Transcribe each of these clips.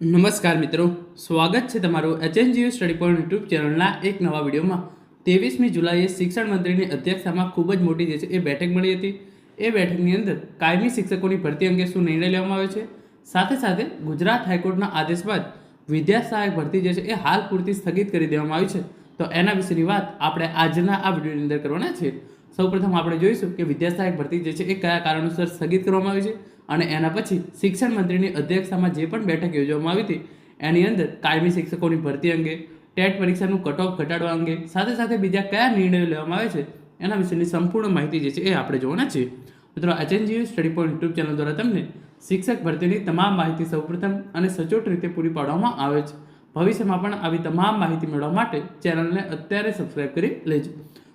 નમસ્કાર મિત્રો, સ્વાગત છે તમારું એચએનજીયુ સ્ટડી પોઈન્ટ યુટ્યુબ ચેનલના એક નવા વિડીયોમાં. ત્રેવીસમી જુલાઈએ શિક્ષણ મંત્રીની અધ્યક્ષતામાં ખૂબ જ મોટી જે છે એ બેઠક મળી હતી. એ બેઠકની અંદર કાયમી શિક્ષકોની ભરતી અંગે શું નિર્ણય લેવામાં આવ્યો છે? સાથે સાથે ગુજરાત હાઈકોર્ટના આદેશ બાદ વિદ્યા સહાયક ભરતી જે છે એ હાલ પૂરતી સ્થગિત કરી દેવામાં આવી છે. તો એના વિશેની વાત આપણે આજના આ વિડીયોની અંદર કરવાના છીએ. સૌપ્રથમ આપણે જોઈશું કે વિદ્યા સહાયક ભરતી જે છે એ કયા કારણોસર સ્થગિત કરવામાં આવી છે. અને એના પછી શિક્ષણ મંત્રીની અધ્યક્ષતામાં જે પણ બેઠક યોજવામાં આવી હતી, એની અંદર કાયમી શિક્ષકોની ભરતી અંગે, ટેટ પરીક્ષાનું કટઓફ ઘટાડવા અંગે, સાથે સાથે બીજા કયા નિર્ણયો લેવામાં આવે છે, એના વિશેની સંપૂર્ણ માહિતી જે છે એ આપણે જોવાના છીએ. મિત્રો HNGU study point YouTube channel દ્વારા તમને શિક્ષક ભરતીની તમામ માહિતી સૌપ્રથમ અને સચોટ રીતે પૂરી પાડવામાં આવે છે. ભવિષ્યમાં પણ આવી તમામ માહિતી મેળવવા માટે ચેનલને અત્યારે સબસ્ક્રાઇબ કરી લેજો.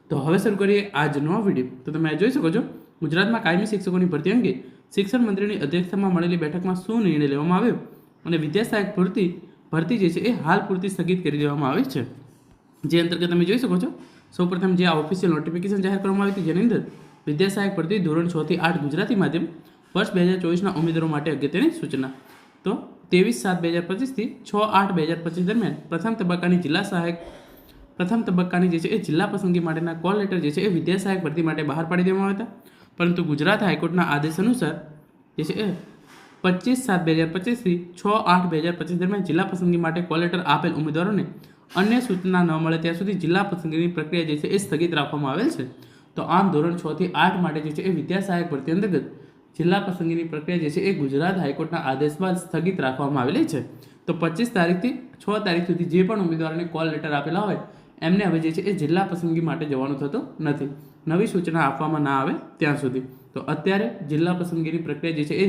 તો હવે શરૂ કરીએ આજનો વીડિયો. તો તમે જોઈ શકો છો, ગુજરાતમાં કાયમી શિક્ષકોની ભરતી અંગે શિક્ષણ મંત્રીની અધ્યક્ષતામાં મળેલી બેઠકમાં શું નિર્ણય લેવામાં આવ્યો અને વિદ્યા સહાયક ભરતી ભરતી જે છે એ હાલ પૂરતી સ્થગિત કરી દેવામાં આવી છે. જે અંતર્ગત તમે જોઈ શકો છો, સૌપ્રથમ જે આ ઓફિશિયલ નોટિફિકેશન જાહેર કરવામાં આવી હતી, જેની અંદર વિદ્યા સહાયક ભરતી ધોરણ છ થી આઠ ગુજરાતી માધ્યમ વર્ષ બે હજાર ચોવીસના ઉમેદવારો માટે અગત્યની સૂચના. તો ત્રેવીસ સાત બે હજાર પચીસથી છ આઠ બે હજાર પચીસ દરમિયાન પ્રથમ તબક્કાની જિલ્લા સહાયક, પ્રથમ તબક્કાની જે છે એ જિલ્લા પસંદગી માટેના કોલ લેટર જે છે એ વિદ્યા સહાયક ભરતી માટે બહાર પાડી દેવામાં આવ્યા હતા. પરંતુ ગુજરાત હાઈકોર્ટના આદેશ અનુસાર, જે છે એ, પચીસ સાત બે હજાર પચીસથી છ આઠ બે હજાર પચીસ દરમિયાન જિલ્લા પસંદગી માટે કોલ લેટર આપેલ ઉમેદવારોને અન્ય સૂચના ન મળે ત્યાં સુધી જિલ્લા પસંદગીની પ્રક્રિયા જે છે એ સ્થગિત રાખવામાં આવેલ છે. તો આમ ધોરણ છથી આઠ માટે જે છે એ વિદ્યા સહાયક ભરતી અંતર્ગત જિલ્લા પસંદગીની પ્રક્રિયા જે છે એ ગુજરાત હાઈકોર્ટના આદેશ બાદ સ્થગિત રાખવામાં આવેલી છે. તો પચીસ તારીખથી છ તારીખ સુધી જે પણ ઉમેદવારોને કોલ લેટર આપેલા હોય, એમને હવે જે છે એ જિલ્લા પસંદગી માટે જવાનું થતું નથી. નવી સૂચના આપવામાં ના આવે ત્યાં સુધી. તો અત્યારે જિલ્લા પસંદગીની પ્રક્રિયા જે છે એ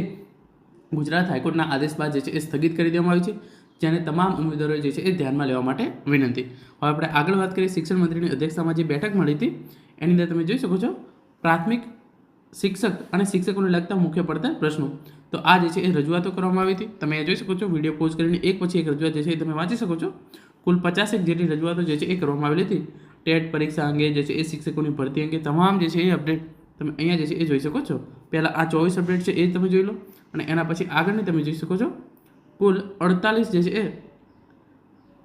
ગુજરાત હાઈકોર્ટના આદેશ બાદ જે છે એ સ્થગિત કરી દેવામાં આવી છે, જેને તમામ ઉમેદવારોએ જે છે એ ધ્યાનમાં લેવા માટે વિનંતી. હવે આપણે આગળ વાત કરીએ શિક્ષણ મંત્રીની અધ્યક્ષતામાં જે બેઠક મળી હતી, એની અંદર તમે જોઈ શકો છો, પ્રાથમિક શિક્ષક અને શિક્ષકોને લગતા મુખ્ય પડતા પ્રશ્નો. તો આ જે છે એ રજૂઆતો કરવામાં આવી હતી. તમે જોઈ શકો છો, વીડિયો પોઝ કરીને એક પછી એક રજૂઆત જે છે એ તમે વાંચી શકો છો. કુલ પચાસેક જેટલી રજૂઆતો જે છે એ કરવામાં આવેલી હતી. ટેટ પરીક્ષા અંગે જે છે એ શિક્ષકોની ભરતી અંગે તમામ જે છે એ અપડેટ તમે અહીંયા જે છે એ જોઈ શકો છો પહેલાં આ ચોવીસ અપડેટ છે એ તમે જોઈ લો અને એના પછી આગળની તમે જોઈ શકો છો કુલ અડતાલીસ જે છે એ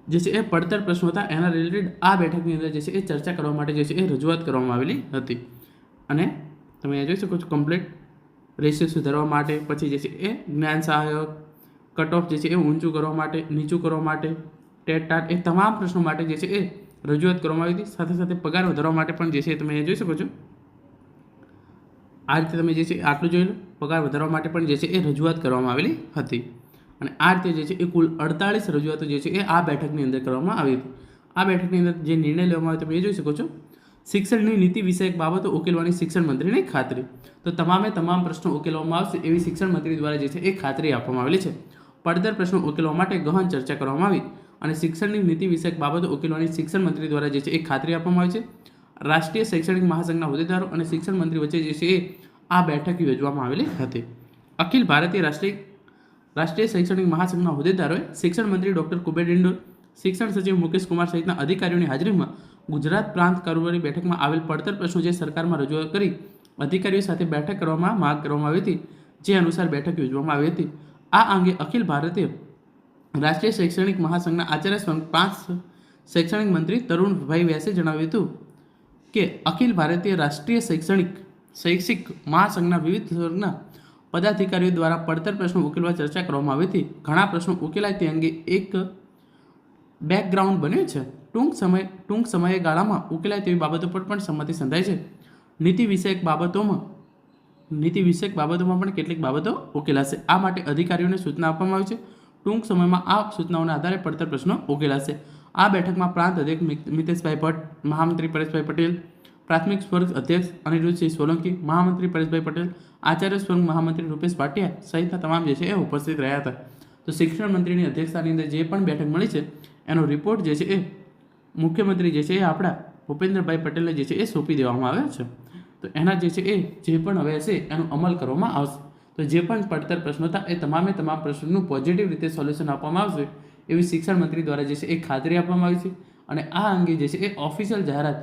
જે છે એ પડતર પ્રશ્નો હતા એના રિલેટેડ આ બેઠકની અંદર જે છે એ ચર્ચા કરવા માટે જે છે એ રજૂઆત કરવામાં આવેલી હતી અને તમે અહીંયા જોઈ શકો છો કમ્પ્લીટ રેશિયો સુધારવા માટે પછી જે છે એ જ્ઞાન સહાયક કટ ઓફ જે છે એ ઊંચું કરવા માટે નીચું કરવા માટે ટેટ ટાટ એ તમામ પ્રશ્નો માટે જે છે એ રજૂઆત કરવામાં આવી હતી. સાથે સાથે પગાર વધારવા માટે પણ જે છે તમે અહીંયા જોઈ શકો છો. આ રીતે તમે જે છે આટલું જોઈ લો. પગાર વધારવા માટે પણ જે છે એ રજૂઆત કરવામાં આવેલી હતી. અને આ રીતે જે છે એ કુલ અડતાળીસ રજૂઆતો જે છે એ આ બેઠકની અંદર કરવામાં આવી હતી. આ બેઠકની અંદર જે નિર્ણય લેવામાં આવ્યો તમે એ જોઈ શકો છો. શિક્ષણની નીતિ વિષયક બાબતો ઉકેલવાની શિક્ષણ મંત્રીની ખાતરી. તો તમામે તમામ પ્રશ્નો ઉકેલવામાં આવશે એવી શિક્ષણ મંત્રી દ્વારા જે છે એ ખાતરી આપવામાં આવેલી છે. પડતર પ્રશ્નો ઉકેલવા માટે ગહન ચર્ચા કરવામાં આવી. અને શિક્ષણની નીતિ વિષયક બાબતો ઉકેલવાની શિક્ષણ મંત્રી દ્વારા જે છે એ ખાતરી આપવામાં આવી છે. રાષ્ટ્રીય શૈક્ષણિક મહાસંઘના હોદ્દેદારો અને શિક્ષણ મંત્રી વચ્ચે જે છે એ આ બેઠક યોજવામાં આવેલી હતી. અખિલ ભારતીય રાષ્ટ્રીય રાષ્ટ્રીય શૈક્ષણિક મહાસંઘના હોદ્દેદારોએ શિક્ષણ મંત્રી ડોક્ટર કુબેર ડિંડોર, શિક્ષણ સચિવ મુકેશ કુમાર સહિતના અધિકારીઓની હાજરીમાં ગુજરાત પ્રાંત કારોબારી બેઠકમાં આવેલ પડતર પ્રશ્નો જે સરકારમાં રજૂઆત કરી, અધિકારીઓ સાથે બેઠક કરવામાં માંગ કરવામાં આવી હતી, જે અનુસાર બેઠક યોજવામાં આવી હતી. આ અંગે અખિલ ભારતીય રાષ્ટ્રીય શૈક્ષણિક મહાસંઘના આચાર્ય સ્વંગ પાંચ શૈક્ષણિક મંત્રી તરુણભાઈ વ્યાસે જણાવ્યું હતું કે અખિલ ભારતીય રાષ્ટ્રીય શૈક્ષણિક, શૈક્ષિક મહાસંઘના વિવિધ વર્ગના પદાધિકારીઓ દ્વારા પડતર પ્રશ્નો ઉકેલવા ચર્ચા કરવામાં આવી હતી. ઘણા પ્રશ્નો ઉકેલાય તે અંગે એક બેકગ્રાઉન્ડ બન્યું છે. ટૂંક સમય, ટૂંક સમયે ગાળામાં ઉકેલાય તેવી બાબતો પર પણ સંમતિ સંધાય છે. નીતિ વિષયક બાબતોમાં, નીતિ વિષયક બાબતોમાં પણ કેટલીક બાબતો ઉકેલાશે. આ માટે અધિકારીઓને સૂચના આપવામાં આવી છે. ટૂંક સમયમાં આ સૂચનાઓના આધારે પડતર પ્રશ્નો ઉકેલાશે. આ બેઠકમાં પ્રાંત અધ્યક્ષ મિતેશભાઈ ભટ્ટ, મહામંત્રી પરેશભાઈ પટેલ, પ્રાથમિક સ્વર્ગ અધ્યક્ષ અનિરુદ્ધસિંહ સોલંકી, મહામંત્રી પરેશભાઈ પટેલ, આચાર્ય સ્વર્ગ મહામંત્રી રૂપેશ પાટિયા સહિતના તમામ જે છે એ ઉપસ્થિત રહ્યા હતા. તો શિક્ષણ મંત્રીની અધ્યક્ષતાની અંદર જે પણ બેઠક મળી છે, એનો રિપોર્ટ જે છે એ મુખ્યમંત્રી જે છે એ આપણા ભૂપેન્દ્રભાઈ પટેલને જે છે એ સોંપી દેવામાં આવ્યો છે. તો એના જે છે એ જે પણ હવે હશે એનો અમલ કરવામાં આવશે. તો જે પણ પડતર પ્રશ્નો હતા એ તમામે તમામ પ્રશ્નોનું પોઝિટિવ રીતે સોલ્યુશન આપવામાં આવશે એવી શિક્ષણ મંત્રી દ્વારા જે છે એ ખાતરી આપવામાં આવી છે અને આ અંગે જે છે એ ઓફિશિયલ જાહેરાત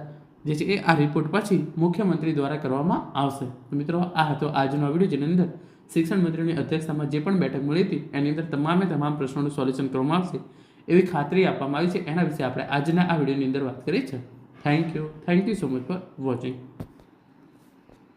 જે છે એ આ રિપોર્ટ પછી મુખ્યમંત્રી દ્વારા કરવામાં આવશે. તો મિત્રો, આ હતો આજનો વીડિયો જેની અંદર શિક્ષણ મંત્રીની અધ્યક્ષતામાં જે પણ બેઠક મળી હતી એની અંદર તમામે તમામ પ્રશ્નોનું સોલ્યુશન કરવામાં આવશે એવી ખાતરી આપવામાં આવી છે. એના વિશે આપણે આજના આ વિડીયોની અંદર વાત કરી છે thank you thank you so much for watching